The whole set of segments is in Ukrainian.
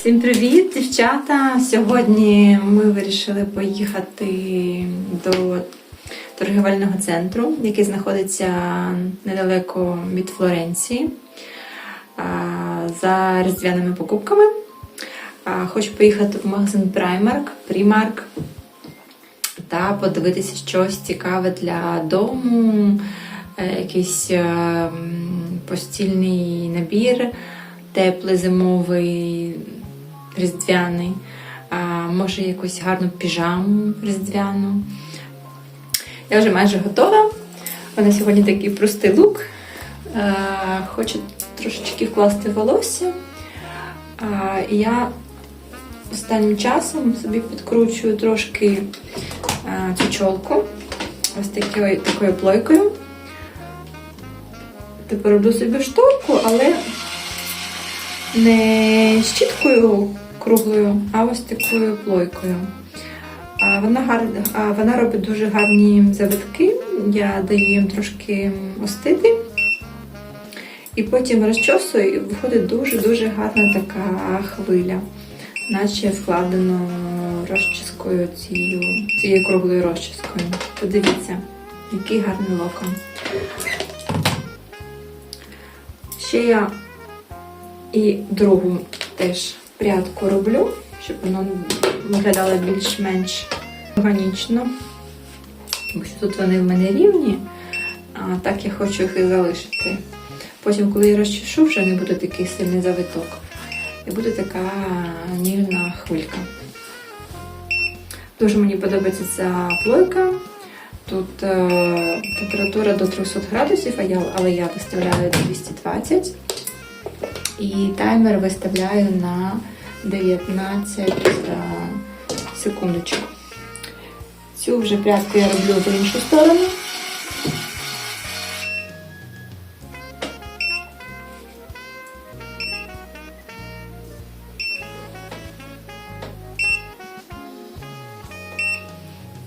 Всім привіт, дівчата! Сьогодні ми вирішили поїхати до торгівельного центру, який знаходиться недалеко від Флоренції за різдвяними покупками. Хочу поїхати в магазин Primark, Primark та подивитися щось цікаве для дому, е, якийсь е, постільний набір, теплий зимовий, різдвяний, може якусь гарну піжаму різдвяну. Я вже майже готова. У мене сьогодні такий простий лук. Хочу трошечки вкласти волосся. І я останнім часом собі підкручую трошки цю чолку ось такою, такою плойкою. Тепер роблю собі шторку, але не щіткою круглою, а ось такою плойкою. Вона, гар... вона робить дуже гарні завитки. Я даю їм трошки остити. І потім розчосую, і виходить дуже-дуже гарна така хвиля, наче вкладено розчіскою цією, цією круглою розчіскою. Подивіться, який гарний локон. Ще я і другу теж прядку роблю, щоб воно виглядало більш-менш органічно. Тут вони в мене рівні, а так я хочу їх і залишити. Потім, коли я розчешу, вже не буде такий сильний завиток. І буде така ніжна хвилька. Дуже мені подобається ця плойка. Тут е, температура до 300 градусів, але я виставляю 220. І таймер виставляю на 19 е, секундочок. Цю вже прядку я роблю в іншу сторону.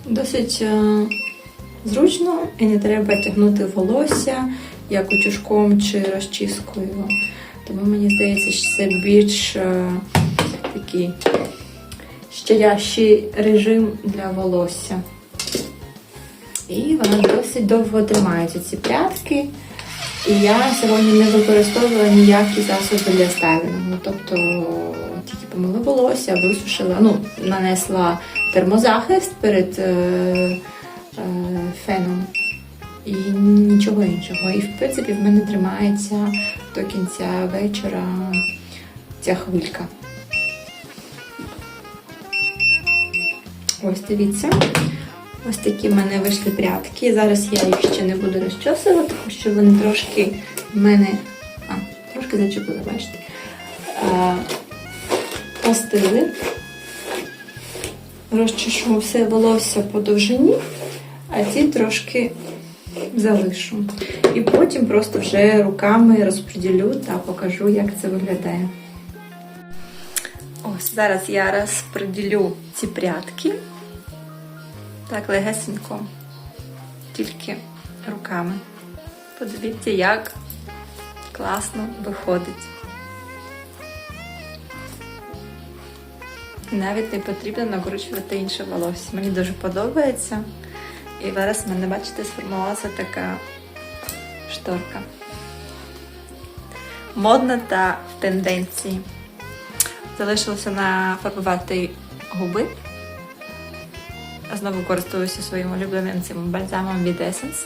Досить е, зручно і не треба тягнути волосся як утюжком чи розчіскою. Тому мені здається, що це більш е, такий щадящий режим для волосся. І вона досить довго тримається ці прядки. І я сьогодні не використовувала ніякі засоби для стайлінгу. Тобто тільки помила волосся, висушила, ну, нанесла термозахист перед е, е, феном і нічого іншого. І в принципі в мене тримається до кінця вечора ця хвилька. Ось дивіться. Ось такі в мене вийшли прядки. Зараз я їх ще не буду розчосувати, тому що вони трошки в мене. А, трошки зачепили, бачите. А, остили. Розчешу все волосся по довжині, а ці трошки залишу. І потім просто вже руками розподілю та покажу, як це виглядає. Ось зараз я розподілю ці прядки. Так, легесенько, тільки руками. Подивіться, як класно виходить. Навіть не потрібно накручувати інше волосся. Мені дуже подобається. І зараз в мене, бачите, сформувалася така шторка. Модна та в тенденції. Залишилося нафарбувати губи. Знову користуюся своїм улюбленим цим бальзамом від Essence.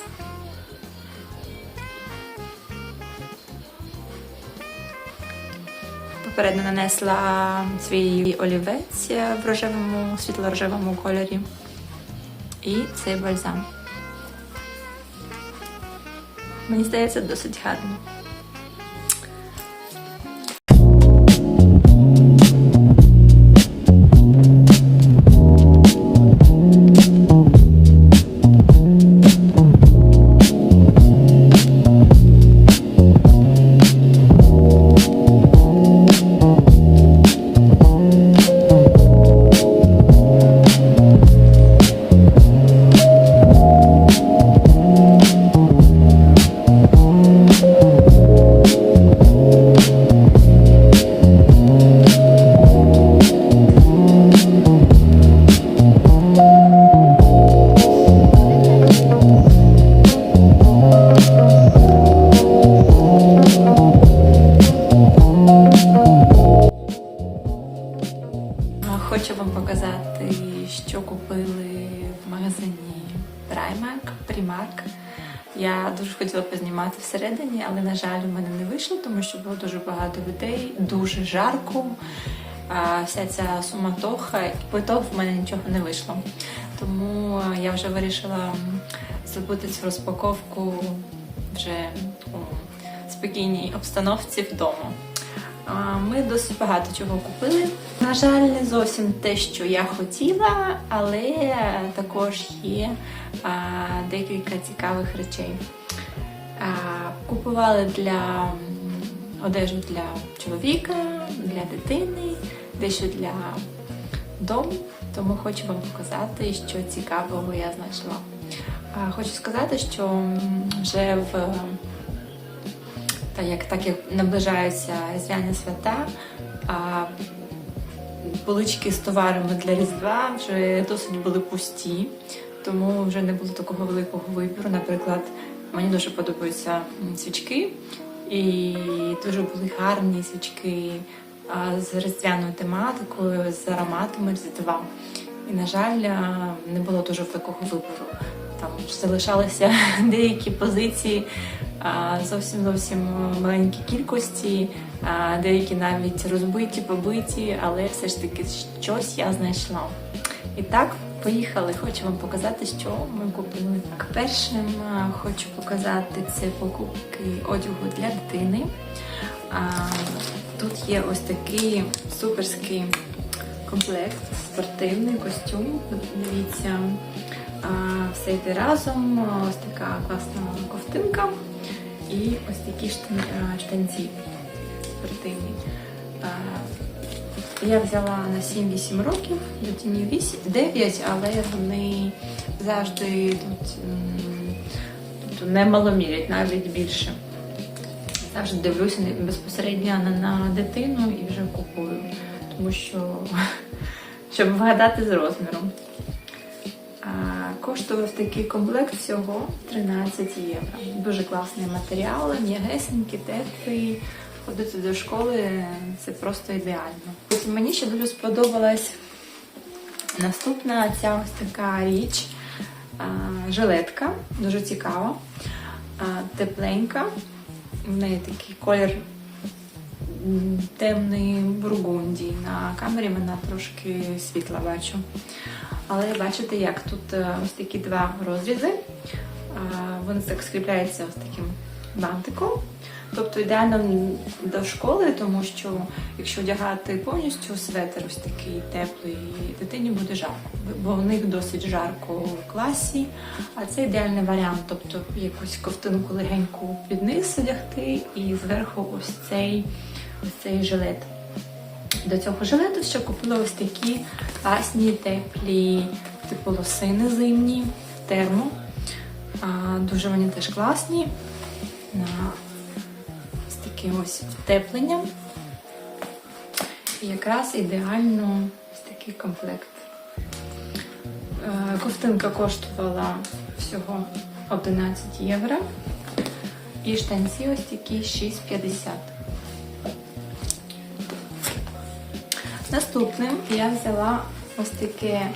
Попередньо нанесла свій олівець в рожевому, світло-рожевому кольорі. І цей бальзам. Мені здається, досить гарно. Що було дуже багато людей, дуже жарко. Вся ця суматоха, і по в мене нічого не вийшло. Тому я вже вирішила зробити цю розпаковку вже у спокійній обстановці вдома. Ми досить багато чого купили. На жаль, не зовсім те, що я хотіла, але також є декілька цікавих речей. Купували для одежу для чоловіка, для дитини, дещо для дому. Тому хочу вам показати, що цікавого я знайшла. Хочу сказати, що вже в та як так як наближаються різдвяні свята, а полички з товарами для різдва вже досить були пусті, тому вже не було такого великого вибору. Наприклад, мені дуже подобаються свічки, і дуже були гарні свічки з різдвяною тематикою, з ароматами різдва. І, на жаль, не було дуже такого вибору. Там залишалися деякі позиції зовсім зовсім маленькі кількості, деякі навіть розбиті, побиті, але все ж таки щось я знайшла. І так, поїхали. Хочу вам показати, що ми купили. Так, першим хочу показати це покупки одягу для дитини. Тут є ось такий суперський комплект, спортивний костюм. Дивіться, все йде разом. Ось така класна ковтинка і ось такі штан- штанці спортивні. Я взяла на 7-8 років, дитині 8, 9, але вони завжди йдуть, м, тобто не маломірять, навіть більше. Завжди дивлюся безпосередньо на, на дитину і вже купую, тому що щоб вгадати з розміром. А, коштував такий комплект всього 13 євро. Дуже класний матеріал, м'ягесенький, теплий. Ходити до школи це просто ідеально. Потім мені ще дуже сподобалась наступна ця ось така річ. Жилетка, дуже цікава, тепленька. В неї такий колір темний бургунді. На камері вона трошки світла бачу. Але бачите, як тут е, ось такі два розрізи. Вони так скріпляються ось таким бантиком. Тобто ідеально до школи, тому що якщо одягати повністю светр ось такий теплий, дитині буде жарко, бо в них досить жарко в класі. А це ідеальний варіант, тобто якусь ковтинку легеньку під низ одягти і зверху ось цей, ось цей жилет. До цього жилету ще купила ось такі класні, теплі, типу лосини зимні, термо. Дуже вони теж класні. На з таким ось втепленням. І якраз ідеально ось такий комплект. Е, Ковтинка коштувала всього 11 євро. І штанці ось такі 6,50. Наступним я взяла ось таке.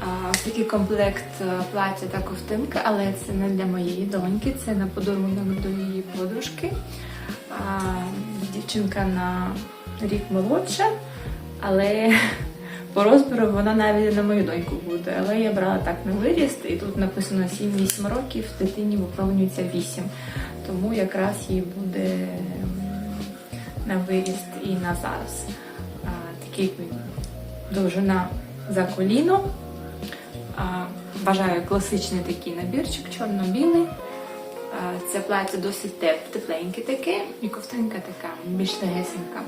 Ось такий комплект е, плаття та ковтинка, але це не для моєї доньки, це на подарунок до її подружки. Дівчинка на рік молодша, але по розміру вона навіть на мою доньку буде. Але я брала так на виріст, і тут написано 7-8 років, дитині виповнюється 8. Тому якраз їй буде на виріст і на зараз. Такий довжина за коліно. Бажаю класичний такий набірчик, чорно-білий. Це плаття досить теп, тепленьке таке, і ковтинка така, більш легесенька.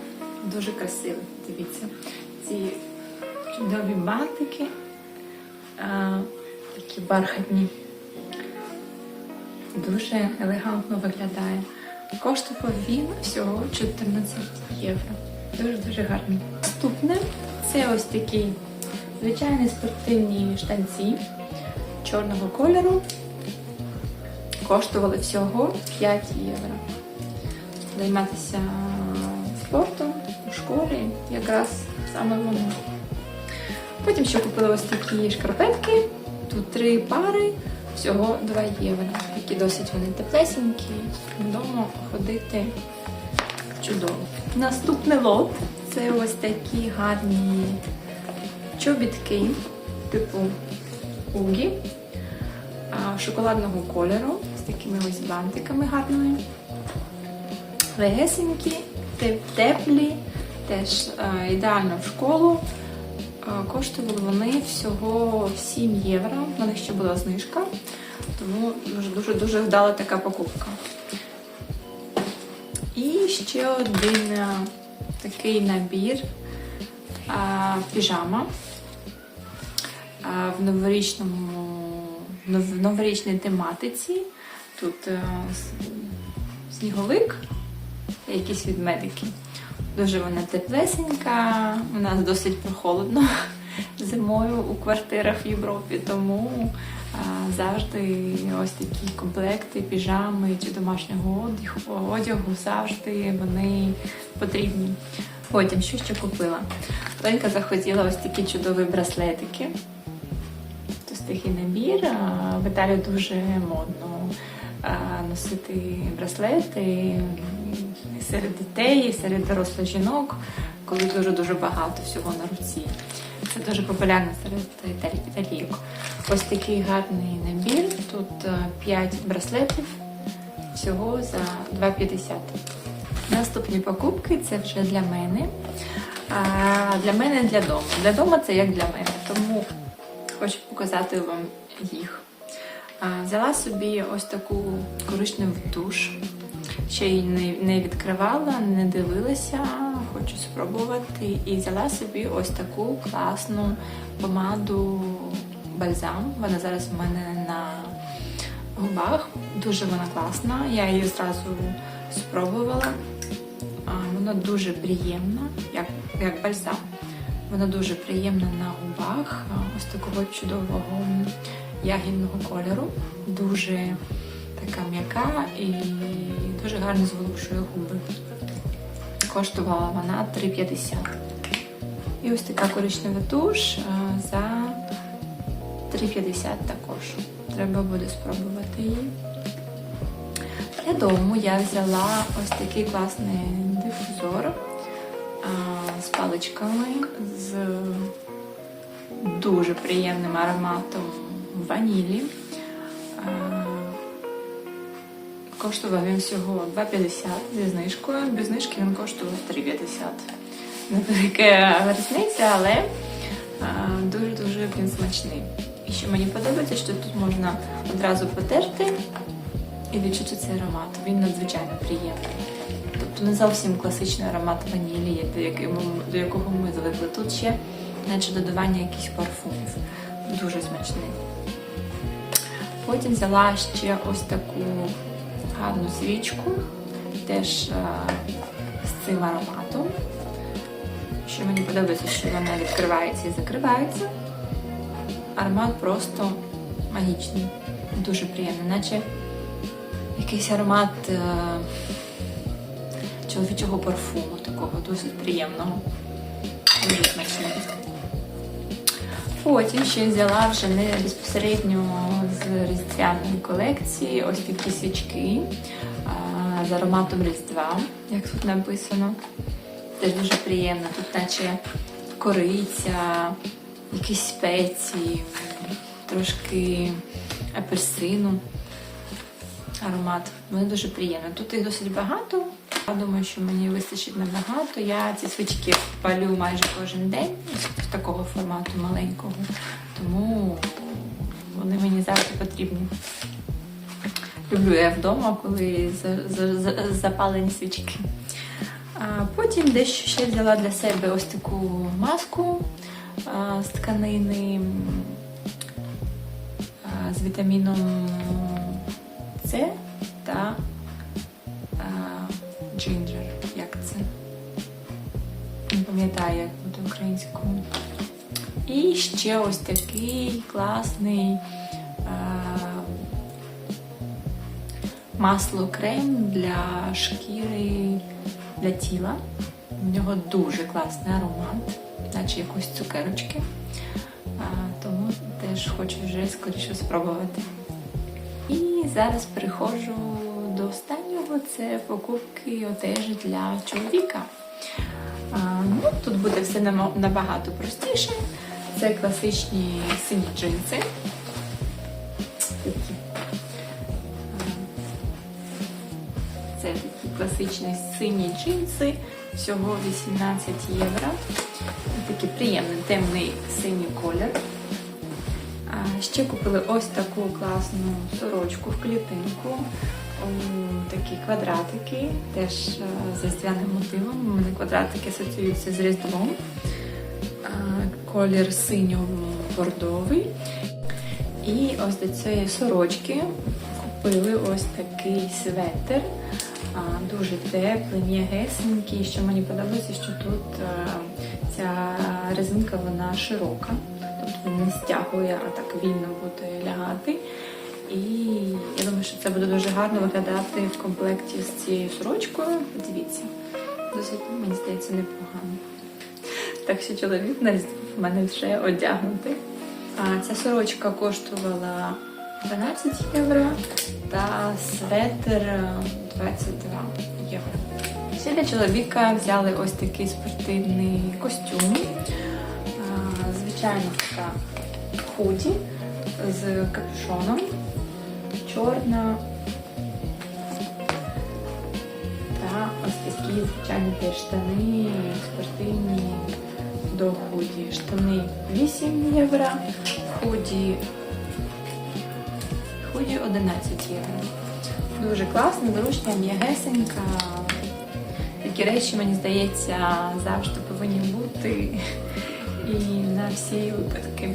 Дуже красиве. Дивіться. Ці чудові бантики, такі бархатні. Дуже елегантно виглядає. Коштував він всього 14 євро. Дуже-дуже гарний. Наступне це ось такі звичайні спортивні штанці чорного кольору. Коштували всього 5 євро. Займатися спортом у школі якраз саме воно. Потім ще купила ось такі шкарпетки. Тут три пари, всього 2 євро. Які досить вони теплесенькі. Вдома ходити чудово. Наступний лот це ось такі гарні чобітки, типу угі, шоколадного кольору з такими ось бантиками гарними. Легесенькі, теплі, теж е, ідеально в школу. Е, Коштували вони всього 7 євро. На них ще була знижка, тому дуже дуже дуже вдала така покупка. І ще один е, такий набір піжама в новорічному в новорічній тематиці. Тут е, сніговик, та якісь відмедики. Дуже вона теплесенька, у нас досить прохолодно зимою у квартирах в Європі, тому а, завжди ось такі комплекти, піжами чи домашнього одягу завжди вони потрібні. Потім що ще купила? Ленька захотіла ось такі чудові браслетики. Такий набір. В Італії дуже модно носити браслети серед дітей, серед дорослих жінок, коли дуже-дуже багато всього на руці. Це дуже популярно серед італій- італійок. Ось такий гарний набір. Тут 5 браслетів всього за 2,50. Наступні покупки це вже для мене. А для мене для дому. Для дому це як для мене. Тому показати вам їх. Взяла собі ось таку коричневу туш. Ще її не, відкривала, не дивилася, хочу спробувати. І взяла собі ось таку класну помаду бальзам. Вона зараз в мене на губах. Дуже вона класна. Я її зразу спробувала. Вона дуже приємна, як, як бальзам. Вона дуже приємна на губах, ось такого чудового ягідного кольору. Дуже така м'яка і дуже гарно зголушує губи. Коштувала вона 3,50. І ось така коричнева туш за 3,50 також. Треба буде спробувати її. Для дому я взяла ось такий класний дифузор з паличками, з дуже приємним ароматом ванілі. Коштував він всього 2,50 зі знижкою. Без знижки він коштував 3,50. Невелика різниця, але дуже-дуже він смачний. І що мені подобається, що тут можна одразу потерти і відчути цей аромат. Він надзвичайно приємний. Не зовсім класичний аромат ванілі, до якого, ми звикли. Тут ще наче додавання якихось парфумів. Дуже смачний. Потім взяла ще ось таку гарну свічку, теж е, з цим ароматом. Що мені подобається, що вона відкривається і закривається. Аромат просто магічний, дуже приємний, наче якийсь аромат е, чоловічого парфуму, такого досить приємного, дуже смачний. Потім ще взяла вже не безпосередньо з різдвяної колекції ось такі свічки з ароматом Різдва, як тут написано. Теж дуже приємно. Тут наче кориця, якісь спеції, трошки апельсину. Аромат. Вони дуже приємні. Тут їх досить багато. Я думаю, що мені вистачить набагато. Я ці свічки палю майже кожен день з такого формату маленького. Тому вони мені завжди потрібні. Люблю я вдома, коли за- за- за- запалені свічки. А потім дещо ще взяла для себе ось таку маску з тканини з вітаміном С та Не пам'ятаю, як буде українською. І ще ось такий класний а, масло крем для шкіри для тіла. В нього дуже класний аромат, наче якоїсь цукерочки. А, тому теж хочу вже скоріше спробувати. І зараз переходжу до останнього це покупки одежі для чоловіка. Ну, тут буде все набагато простіше. Це класичні сині джинси. Це такі класичні сині джинси, всього 18 євро. Такий приємний темний синій колір. Ще купили ось таку класну сорочку в клітинку. Такі квадратики, теж е, з різдвяним мотивом. У мене квадратики асоціюються з різдвом. Колір синьо-бордовий. І ось до цієї сорочки купили ось такий светр. Дуже теплий, м'ягесенький. Що мені подобається, що тут е, ця резинка вона широка, тобто не стягує, а так вільно буде лягати. І я думаю, що це буде дуже гарно виглядати в комплекті з цією сорочкою. Дивіться, досить, мені здається, непогано. Так що чоловік в мене вже одягнутий. Ця сорочка коштувала 12 євро та светр е, 22 євро. Ще для чоловіка взяли ось такий спортивний костюм. Звичайно, така худі з капюшоном. Чорна. Та ось такі, звичайно, теж штани спортивні до худі. Штани 8 євро, худі, худі 11 євро. Дуже класно, зручна, м'ягесенька. Такі речі, мені здається, завжди повинні бути і на всі випадки.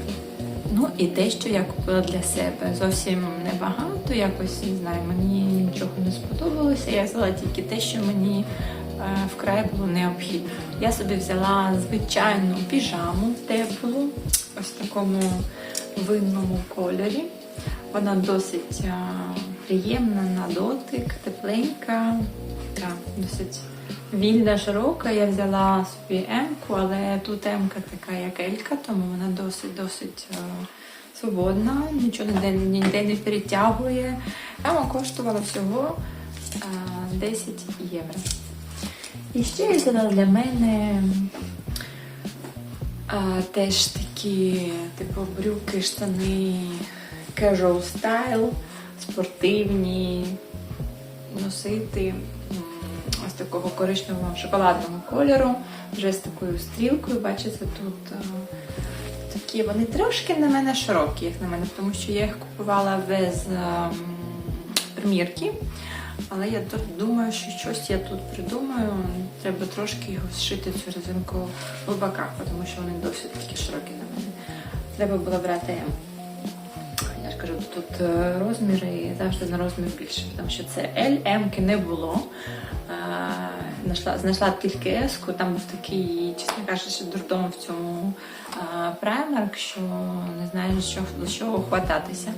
Ну і те, що я купила для себе. Зовсім небагато, якось не знаю, мені нічого не сподобалося. Я взяла тільки те, що мені е, вкрай було необхідно. Я собі взяла звичайну піжаму теплу, ось в такому винному кольорі. Вона досить е, приємна на дотик, тепленька, така досить вільна, широка. Я взяла собі М-ку, але тут М-ка така як Елька, тому вона досить-досить свободна, нічого ніде, ніде не перетягує. М коштувала всього е, 10 євро. І ще я взяла для мене а, теж такі, типу, брюки, штани, casual style, спортивні, носити ось такого коричневого шоколадного кольору, вже з такою стрілкою. Бачите, тут а, такі вони трошки на мене широкі, як на мене, тому що я їх купувала без а, м, примірки. Але я думаю, що щось я тут придумаю. Треба трошки його зшити цю резинку в боках, тому що вони досить такі широкі на мене. Треба було брати Я ж кажу, тут е, розміри завжди на розмір більше, тому що це L, М не було. Знайшла, знайшла тільки S, там був такий, чесно кажучи, дурдом в цьому е, праймерк, що не знаю, що, до чого хвататися.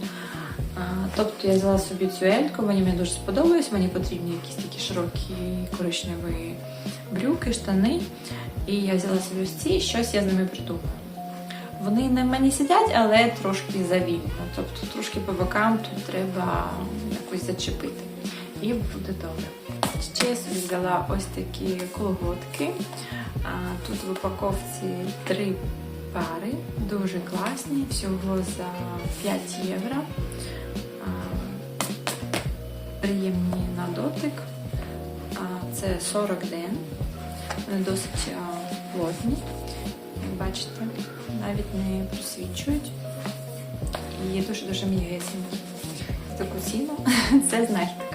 А, Тобто я взяла собі цю ельку, мені мені дуже сподобалось, мені потрібні якісь такі широкі коричневі брюки, штани. І я взяла собі ось ці, щось я з ними придумала. Вони на мені сидять, але трошки завільно. Тобто трошки по бокам тут треба якось зачепити. І буде добре. Ще я собі взяла ось такі колготки. Тут в упаковці три пари, дуже класні, всього за 5 євро. Приємні на дотик. Це 40 ден. Вони досить плотні. Як Бачите, навіть не просвічують. І дуже-дуже м'ягесенькі. Таку ціну це знахідка.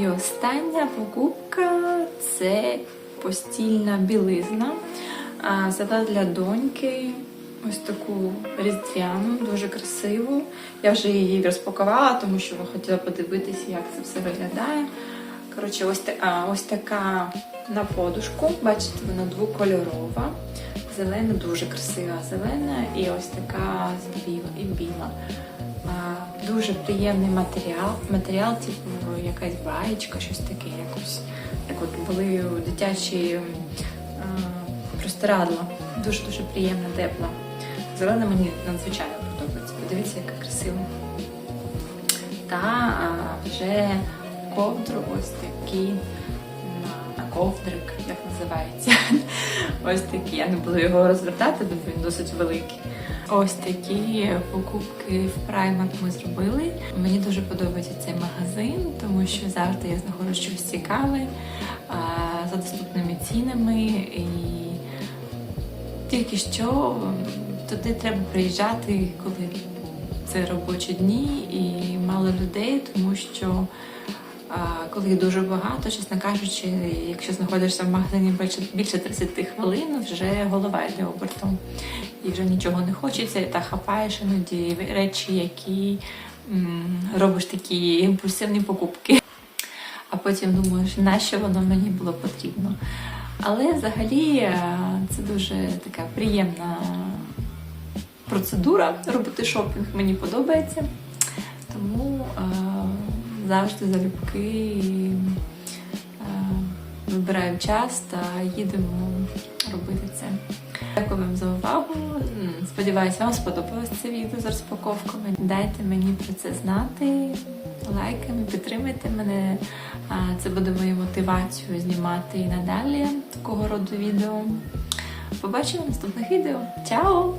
І остання покупка це постільна білизна. А, для доньки ось таку різдвяну, дуже красиву. Я вже її розпакувала, тому що хотіла подивитися, як це все виглядає. Коротше, ось, ось така на подушку. Бачите, вона двокольорова. Зелена, дуже красива зелена, і ось така біла і біла. Дуже приємний матеріал, матеріал, типу якась баєчка, щось таке, якось. Як от були дитячі м, простирадло. Дуже-дуже приємна, тепла. Зелена мені надзвичайно подобається. Подивіться, яка красива. Та а, вже ковдру ось такі на ковдрик, як називається. Ось такі. Я не буду його розвертати, бо він досить великий. Ось такі покупки в Primark ми зробили. Мені дуже подобається цей магазин, тому що завжди я знаходжу щось цікаве за доступними цінами і тільки що туди треба приїжджати, коли це робочі дні і мало людей, тому що коли дуже багато, чесно кажучи, якщо знаходишся в магазині більше, більше 30 хвилин, вже голова йде обертом. І вже нічого не хочеться, та хапаєш іноді речі, які м, робиш такі імпульсивні покупки. А потім думаєш, нащо воно мені було потрібно. Але взагалі е, це дуже така приємна процедура робити шопінг. Мені подобається. Тому е, завжди залюбки е, вибираю час та їдемо робити це. Дякую вам за увагу. Сподіваюся, вам сподобалось це відео з розпаковками. Дайте мені про це знати лайками, підтримайте мене. Це буде моєю мотивацією знімати і надалі такого роду відео. Побачимо в наступних відео. Чао!